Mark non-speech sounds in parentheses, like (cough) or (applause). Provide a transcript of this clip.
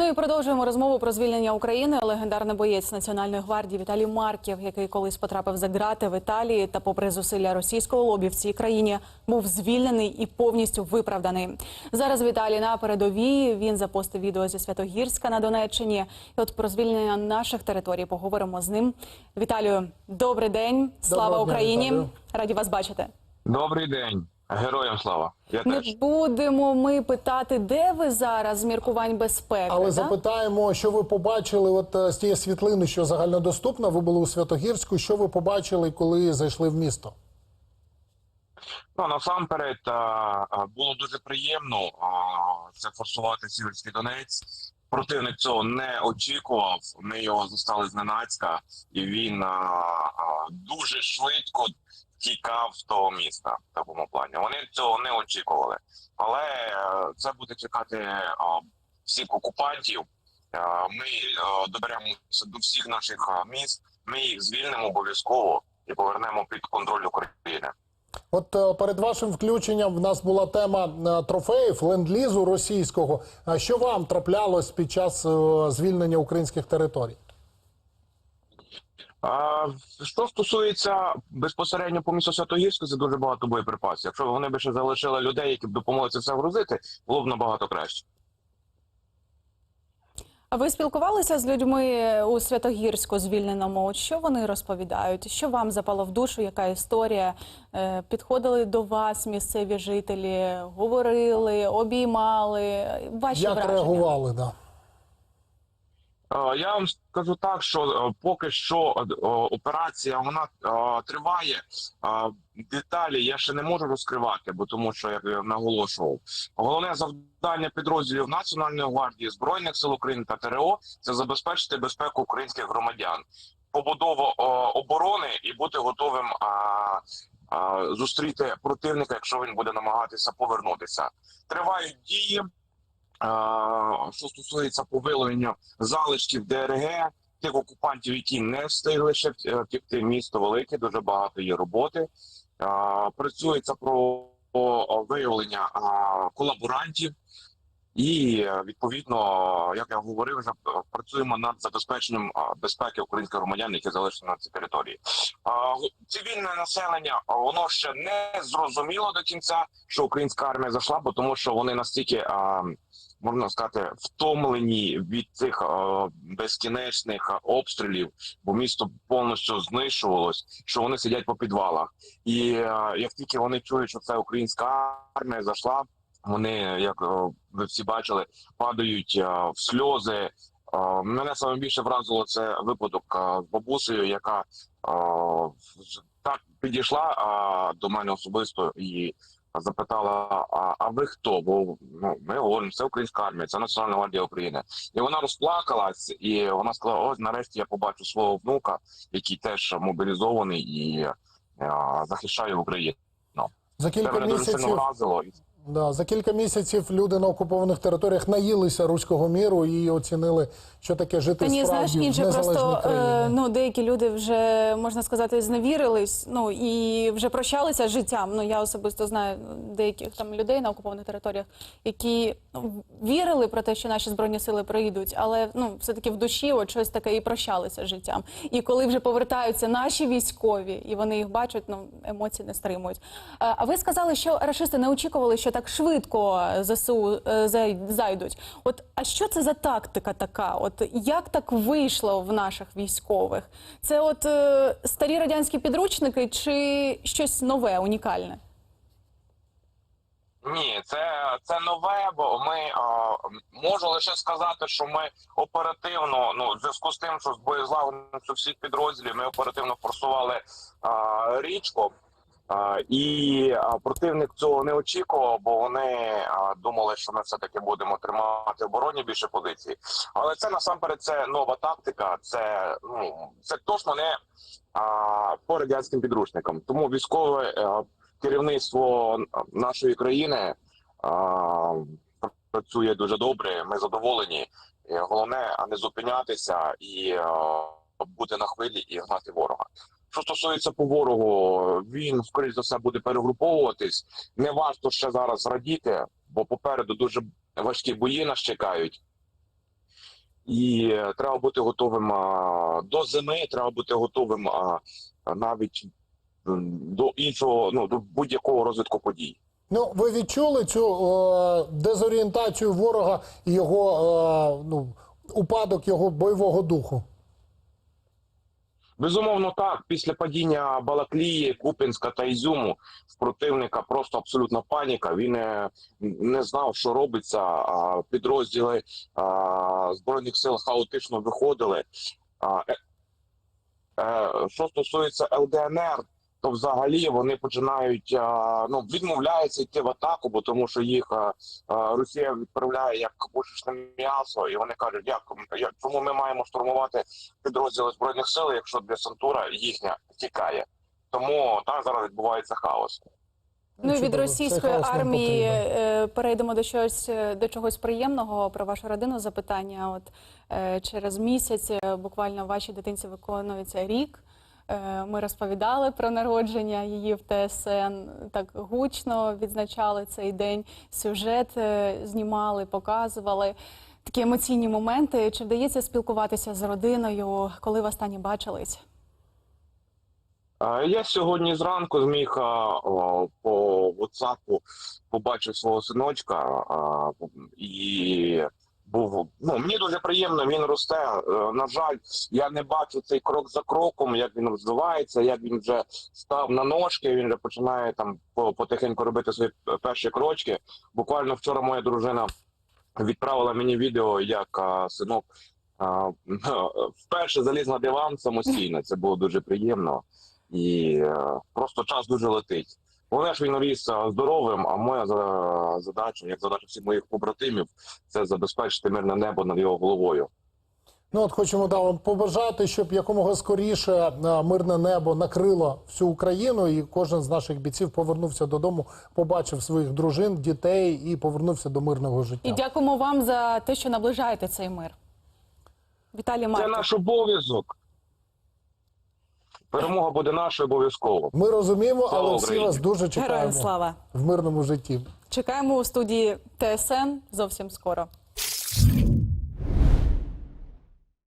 Ну і продовжуємо розмову про звільнення України. Легендарний боєць Національної гвардії Віталій Марків, який колись потрапив за ґрати в Італії та, попри зусилля російського лобі в цій країні, був звільнений і повністю виправданий. Зараз Віталій на передовій. Він запостив відео зі Святогірська на Донеччині. І от про звільнення наших територій поговоримо з ним. Віталію, добрий день, слава Доброго дня, Україні! Віталію. Раді вас бачити. Добрий день, героям слава. Я Не теж. будемо ми питати, де ви зараз з міркувань безпеки. Але да? запитаємо, що ви побачили от е, з тієї світлини, що загальнодоступна. Ви були у Святогірську. Що ви побачили, коли зайшли в місто? Ну насамперед а, а, було дуже приємно а, це форсувати Сіверський Донець. Противник цього не очікував. Ми його застали зненацька, і він а, а, дуже швидко тікав з того міста в такому плані. Вони цього не очікували, але е, це буде чекати всіх окупантів. Е, Ми е, доберемося до всіх наших міст. Ми їх звільнимо обов'язково і повернемо під контроль України. От е, перед вашим включенням в нас була тема е, трофеїв ленд-лізу російського. А що вам траплялось під час е, звільнення українських територій? А, що стосується безпосередньо по місту Святогірську, це дуже багато боєприпасів. Якщо вони б ще залишили людей, які б допомогли це все грузити, було б набагато краще. А ви спілкувалися з людьми у Святогірську звільненому? От Що вони розповідають? Що вам запало в душу? Яка історія? Е, Підходили до вас місцеві жителі, говорили, обіймали. Ваші Як враження? реагували? Да? Е, Я вам скажу так, що е, поки що е, операція вона триває. Деталі я ще не можу розкривати, бо тому що як я наголошував, головне завдання підрозділів Національної гвардії збройних сил України та ТРО це забезпечити безпеку українських громадян, побудову оборони і бути готовим зустріти противника, якщо він буде намагатися повернутися. Тривають дії. Що стосується повилення залишків ДРГ, тих окупантів, які не встигли ще втікти, місто велике, дуже багато є роботи. Працюється про виявлення колаборантів, і відповідно, як я говорив, вже працюємо над забезпеченням безпеки українських громадян, які залишені на цій території. Цивільне населення воно ще не зрозуміло до кінця, що українська армія зайшла, бо тому що вони настільки. Можна сказати, втомлені від цих безкінечних обстрілів, бо місто повністю знищувалось, що вони сидять по підвалах. І як тільки вони чують, що це українська армія зайшла, вони, як е, ви всі бачили, падають е, в сльози. Е, Мене саме більше вразило це випадок з бабусею, яка так підійшла до мене особисто і запитала: а, а ви хто? Бо ну ми говоримо, це українська армія, це Національна гвардія України. І вона розплакалась, і вона сказала: ось нарешті я побачу свого внука, який теж мобілізований і захищає Україну. За Це кілька мене дуже сильно місяців вразило. Да, за кілька місяців люди на окупованих територіях наїлися руського міру і оцінили, що таке жити Та ні, знаєш, справді в незалежній просто країні. е, ну деякі люди вже можна сказати зневірились. Ну і вже прощалися з життям. Ну я особисто знаю деяких там людей на окупованих територіях, які ну, вірили про те, що наші збройні сили прийдуть, але ну все таки в душі от щось таке і прощалися з життям. І коли вже повертаються наші військові, і вони їх бачать, ну емоції не стримують. Е, А ви сказали, що рашисти не очікували, що так швидко ЗСУ е, зайдуть. От а що це за тактика така? От як так вийшло в наших військових? Це от е, старі радянські підручники чи щось нове, унікальне? Ні, це, це нове, бо ми а, можу лише сказати, що ми оперативно, ну в зв'язку з тим, що з боєзлагодністю всіх підрозділів, ми оперативно форсували а, річку. І противник цього не очікував, бо вони думали, що ми все таки будемо тримати оборонні більше позиції. Але це насамперед це нова тактика. Це ну це точно не а, по радянським підручникам. Тому військове а, керівництво нашої країни а, працює дуже добре. Ми задоволені. Головне а не зупинятися і а, бути на хвилі і гнати ворога. Що стосується по ворогу, він скоріш за все буде перегруповуватись. Не варто ще зараз радіти, бо попереду дуже важкі бої нас чекають. і треба бути готовим а, до зими, треба бути готовим а, навіть до іншого, ну до будь-якого розвитку подій. Ну, ви відчули цю е, дезорієнтацію ворога і його е, ну, упадок його бойового духу? Безумовно, так. Після падіння Балаклії, Купінська та Ізюму в противника просто абсолютна паніка. Він не, не знав, що робиться. Підрозділи збройних сил хаотично виходили. Е, е, що стосується ЛДНР, то взагалі вони починають а, ну відмовляються йти в атаку, бо тому що їх а, а, Росія відправляє як пушечне м'ясо, і вони кажуть, як, як чому ми маємо штурмувати підрозділи збройних сил, якщо десантура їхня тікає. Тому там зараз відбувається хаос. Ну і від російської армії е, перейдемо до чогось е, до чогось приємного про вашу родину. Запитання. От е, через місяць буквально вашій дитинці виконується рік. Е, Ми розповідали про народження її в ТСН. Так гучно відзначали цей день. Сюжет е, знімали, показували. Такі емоційні моменти. Чи вдається спілкуватися з родиною, коли ви останні бачились? Е, Я сьогодні зранку зміг по WhatsApp побачив свого синочка і був ну мені дуже приємно. Він росте. Е, На жаль, я не бачу цей крок за кроком, як він розвивається, як він вже став на ножки. Він вже починає там потихеньку робити свої перші крочки. Буквально вчора моя дружина відправила мені відео, як а, синок а, (laughs) вперше заліз на диван самостійно. Це було дуже приємно. І е, просто час дуже летить. Головне ж він ріс е, здоровим, а моя за- задача, як задача всіх моїх побратимів, це забезпечити мирне небо над його головою. Ну от хочемо да, вам побажати, щоб якомога скоріше е, мирне небо накрило всю Україну, і кожен з наших бійців повернувся додому, побачив своїх дружин, дітей і повернувся до мирного життя. І дякуємо вам за те, що наближаєте цей мир. Віталій Це наш обов'язок. Перемога буде наша обов'язково. Ми розуміємо, Слава але всі Україні! вас дуже Героям слава. в мирному житті. Чекаємо у студії ТСН зовсім скоро.